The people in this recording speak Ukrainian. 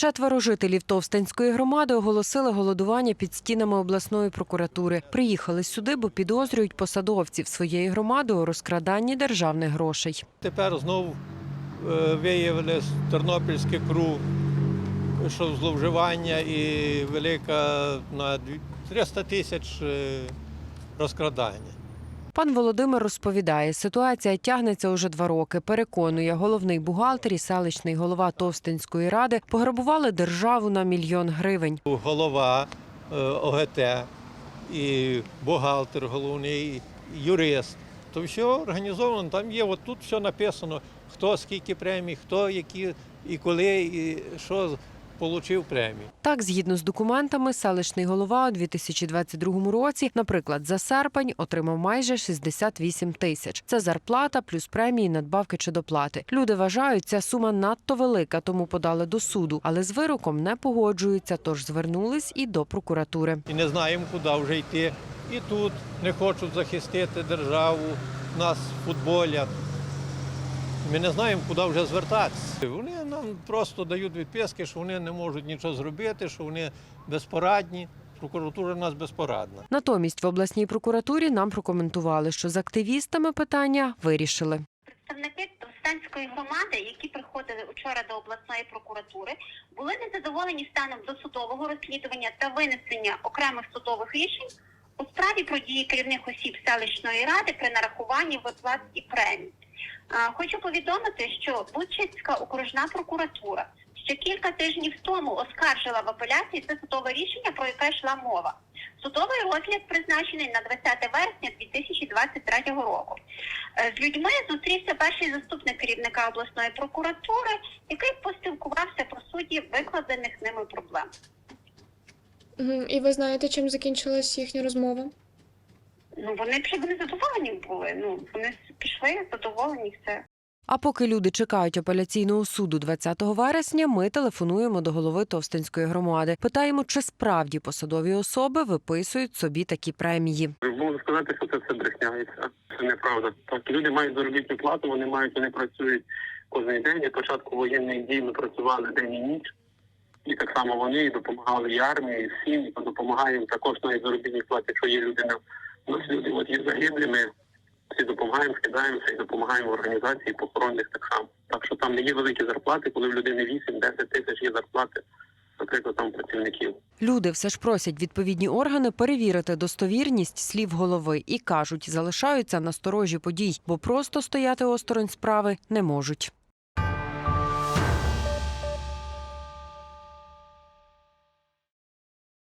Четверо жителів Товстинської громади оголосили голодування під стінами обласної прокуратури. Приїхали сюди, бо підозрюють посадовців своєї громади у розкраданні державних грошей. Тепер знову е, виявили тернопільське КРУ, що зловживання і велика на дві- 300 тисяч е, розкрадання. Пан Володимир розповідає, ситуація тягнеться уже два роки. Переконує, головний бухгалтер і селищний голова Товстинської ради пограбували державу на мільйон гривень. Голова е, ОГТ і бухгалтер головний, юрист. То все організовано, там є, от тут все написано, хто скільки премій, хто які і коли, і що отримав премію. Так, згідно з документами, селищний голова у 2022 році, наприклад, за серпень отримав майже 68 тисяч. Це зарплата плюс премії, надбавки чи доплати. Люди вважають, ця сума надто велика, тому подали до суду, але з вироком не погоджуються, тож звернулись і до прокуратури. і не знаємо, куди вже йти. І тут не хочуть захистити державу, нас футболять. Ми не знаємо, куди вже звертатися. Вони нам просто дають відписки, що вони не можуть нічого зробити, що вони безпорадні. Прокуратура у нас безпорадна. Натомість в обласній прокуратурі нам прокоментували, що з активістами питання вирішили. Представники Товстанської громади, які приходили вчора до обласної прокуратури, були незадоволені станом досудового розслідування та винесення окремих судових рішень у справі про дії керівних осіб селищної ради при нарахуванні виплат і премій. Хочу повідомити, що Бучицька окружна прокуратура ще кілька тижнів тому оскаржила в апеляції це судове рішення, про яке йшла мова. Судовий розгляд призначений на 20 вересня 2023 року. Е, З людьми зустрівся перший заступник керівника обласної прокуратури, який поспілкувався про суті викладених ними проблем. І ви знаєте, чим закінчилась їхня розмова? Ну вони б не задоволені були. Ну вони пішли задоволені все. А поки люди чекають апеляційного суду 20 вересня, ми телефонуємо до голови Товстинської громади. Питаємо, чи справді посадові особи виписують собі такі премії. Можу сказати, що це все брехня і все. Це неправда. Тобто люди мають заробітну плату, вони мають, вони працюють кожен день. Від початку воєнних дій ми працювали день і ніч. І так само вони допомагали і армії, і всім, і допомагаємо також навіть заробітній платі, якщо є людина. У нас люди от є загиблі, ми всі допомагаємо, скидаємося і допомагаємо організації похоронних так само. Так що там не є великі зарплати, коли в людини 8-10 тисяч є зарплати, наприклад, там працівників. Люди все ж просять відповідні органи перевірити достовірність слів голови і кажуть, залишаються на сторожі подій, бо просто стояти осторонь справи не можуть.